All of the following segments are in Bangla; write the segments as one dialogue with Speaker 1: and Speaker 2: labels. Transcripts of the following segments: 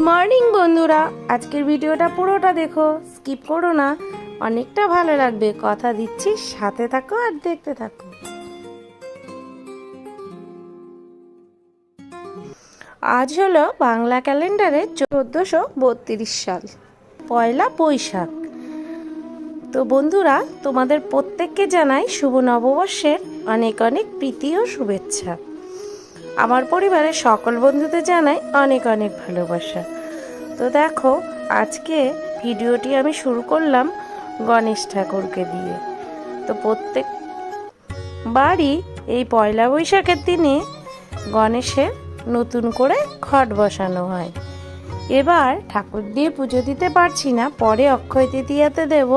Speaker 1: মর্নিং বন্ধুরা। আজকের ভিডিওটা পুরোটা দেখো। স্কিপ করো না। অনেকটা ভালো লাগবে। কথা দিচ্ছি, সাথে থাকো আর দেখতে থাকো। আজ হলো বাংলা ক্যালেন্ডারে চোদ্দোশো বত্রিশ সাল, পয়লা বৈশাখ। তো বন্ধুরা, তোমাদের প্রত্যেককে জানাই শুভ নববর্ষের অনেক অনেক প্রীতি ও শুভেচ্ছা। আমার পরিবারের সকল বন্ধুদের জানাই অনেক অনেক ভালোবাসা। তো দেখো, আজকে ভিডিওটি আমি শুরু করলাম গণেশ ঠাকুরকে দিয়ে। তো প্রত্যেক বাড়ি এই পয়লা বৈশাখের দিনে গণেশের নতুন করে ঘট বসানো হয়। এবার ঠাকুর দিয়ে পুজো দিতে পারছি না, পরে অক্ষয় তৃতীয়াতে দেব।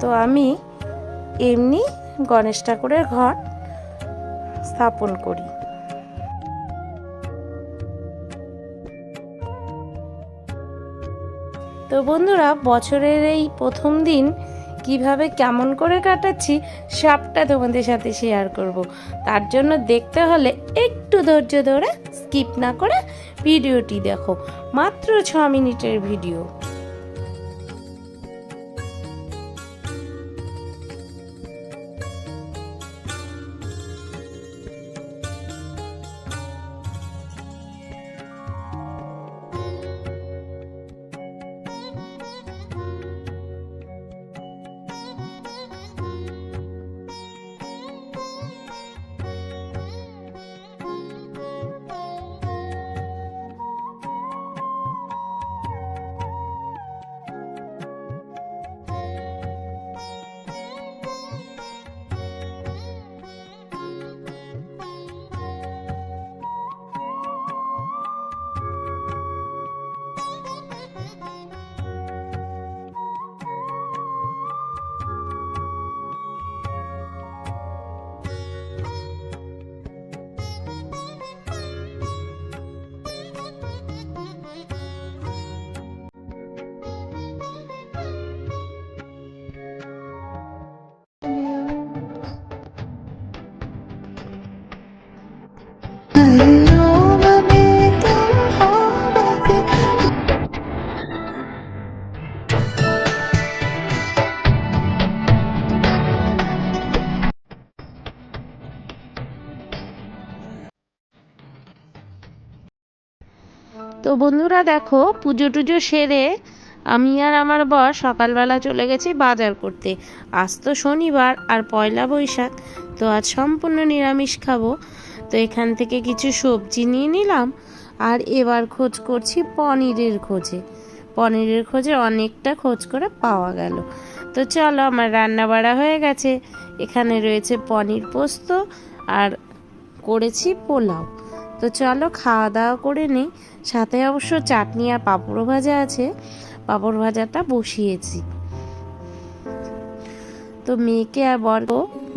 Speaker 1: তো আমি এমনি গণেশ ঠাকুরের ঘট স্থাপন করি। তো বন্ধুরা, বছরের এই প্রথম দিন কীভাবে কেমন করে কাটাচ্ছি সবটা তোমাদের সাথে শেয়ার করব। তার জন্য দেখতে হলে একটু ধৈর্য ধরে স্কিপ না করে ভিডিওটি দেখো। মাত্র ছ মিনিটের ভিডিও। তো বন্ধুরা দেখো, পুজো টুজো সেরে আমি আর আমার বর সকালবেলা চলে গেছি বাজার করতে। আজ তো শনিবার আর পয়লা বৈশাখ, তো আজ সম্পূর্ণ নিরামিষ খাব। তো এখান থেকে কিছু সবজি নিয়ে নিলাম আর এবার খোঁজ করছি পনিরের খোঁজে। পনিরের খোঁজে অনেকটা খোঁজ করে পাওয়া গেল। তো চলো, আমার রান্না বাড়া হয়ে গেছে। এখানে রয়েছে পনির পোস্ত আর করেছি পোলাও। তো চলো খাওয়া দাওয়া করে নিই। সাথে অবশ্য চাটনি আর পাঁপড় ভাজা আছে। পাঁপড় ভাজাটা বসিয়েছি। তো মেয়েকে আর বর্গ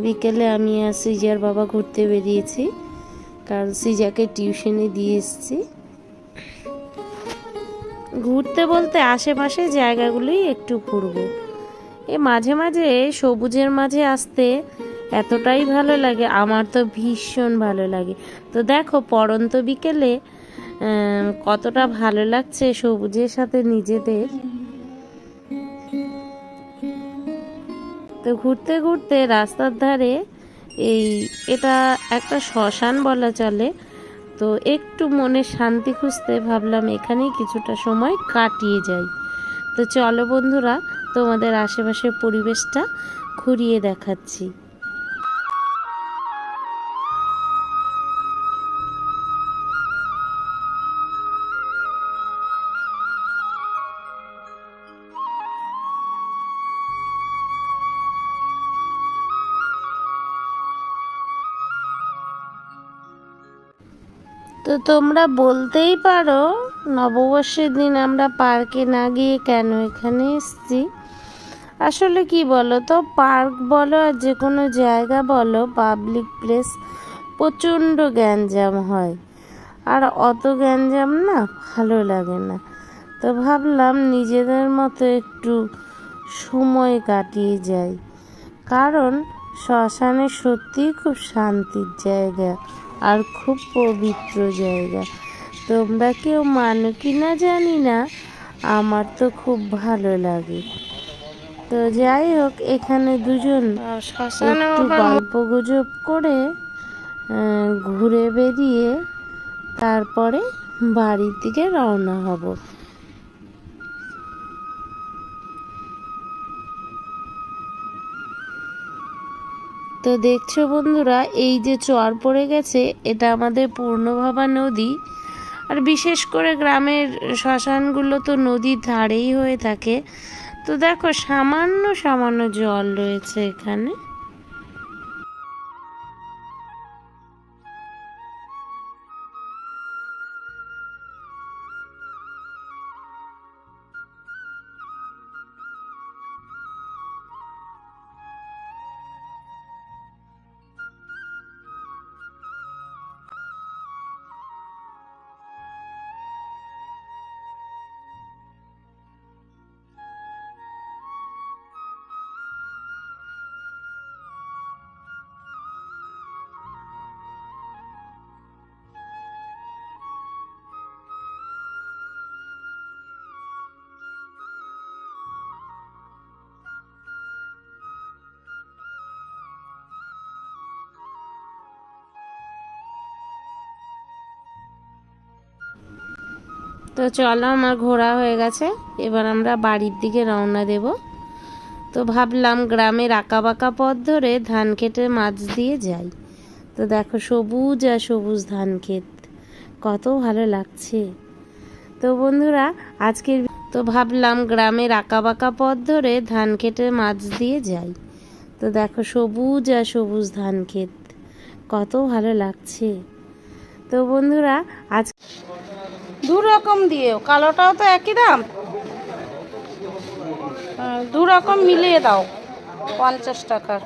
Speaker 1: বিকেলে আমি আর সিজার বাবা ঘুরতে বেরিয়েছি, কারণ সিজাকে টিউশনে দিয়ে এসেছি। ঘুরতে বলতে আশেপাশে জায়গাগুলোই একটু ঘুরবো। এ মাঝে মাঝে সবুজের মাঝে আসতে এতটাই ভালো লাগে, আমার তো ভীষণ ভালো লাগে। তো দেখো পরন্ত বিকেলে কতটা ভালো লাগছে সবুজের সাথে নিজেদের। তো ঘুরতে ঘুরতে রাস্তার ধারে এই, এটা একটা শ্মশান বলা চলে। তো একটু মনে শান্তি খুঁজতে ভাবলাম এখানেই কিছুটা সময় কাটিয়ে যাই। তো চলো বন্ধুরা, তোমাদের আশেপাশের পরিবেশটা ঘুরিয়ে দেখাচ্ছি। তো তোমরা বলতেই পারো, নববর্ষের দিন আমরা পার্কে না গিয়ে কেন এখানে এসেছি? আসলে কি বলো তো, পার্ক বলো আর যে কোনো জায়গা বলো পাবলিক প্লেস প্রচণ্ড গ্যাঞ্জাম হয়। আর অত গ্যাঞ্জাম না, ভালো লাগে না। তো ভাবলাম নিজেদের মতো একটু সময় কাটিয়ে যাই। কারণ শ্মশানে সত্যিই খুব শান্তির জায়গা। আর খুব পবিত্র জায়গা। তোমরা কেউ মানো কি না জানি না আমার তো খুব ভালো লাগে। তো যাই হোক এখানে দুজন একটু গল্প গুজব করে ঘুরে বেরিয়ে তারপরে বাড়ির দিকে রওনা হব। তো দেখছ বন্ধুরা, এই যে চর পড়ে গেছে, এটা আমাদের পূর্ণভাবা নদী। আর বিশেষ করে গ্রামের শ্মশানগুলো তো নদীর ধারেই হয়ে থাকে। তো দেখো, সামান্য সামান্য জল রয়েছে এখানে। তো চলো আমার ঘোরা হয়ে গেছে। এবার আমরা বাড়ির দিকে রওনা দেব। তো ভাবলাম গ্রামের আঁকা বাঁকা পথ ধরে ধান খেটে মাছ দিয়ে যাই। তো দেখো সবুজ আর সবুজ ধান ক্ষেত। কত ভালো লাগছে। তো বন্ধুরা, আজকের তো ভাবলাম গ্রামের আঁকা বাঁকা পথ ধরে ধান খেটে মাছ দিয়ে যাই। তো দেখো সবুজ আর সবুজ ধান ক্ষেত। কত ভালো লাগছে। তো বন্ধুরা, আজ
Speaker 2: দু রকম দিও কালোটাও তো একই দাম। হ্যাঁ, দু রকম মিলিয়ে দাও পঞ্চাশ টাকার।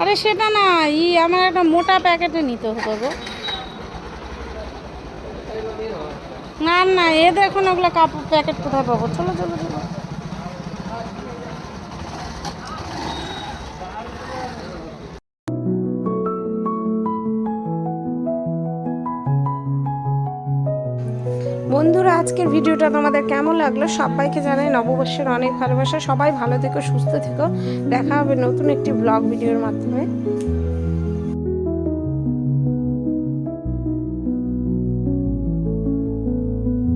Speaker 2: আরে সেটা না, ই আমার একটা মোটা প্যাকেটে নিতে হতো গো। না না, এ দেখুন ওগুলো কাপড় প্যাকেট কোথায় পাবো? চলো চলো চলো।
Speaker 1: বন্ধুরা, আজকের ভিডিওটা তোমাদের কেমন লাগল? সবাইকে জানাই নববর্ষের অনেক ভালোবাসা। সবাই ভালো থেকো, সুস্থ থেকো। দেখা হবে নতুন একটি ব্লগ ভিডিওর মাধ্যমে।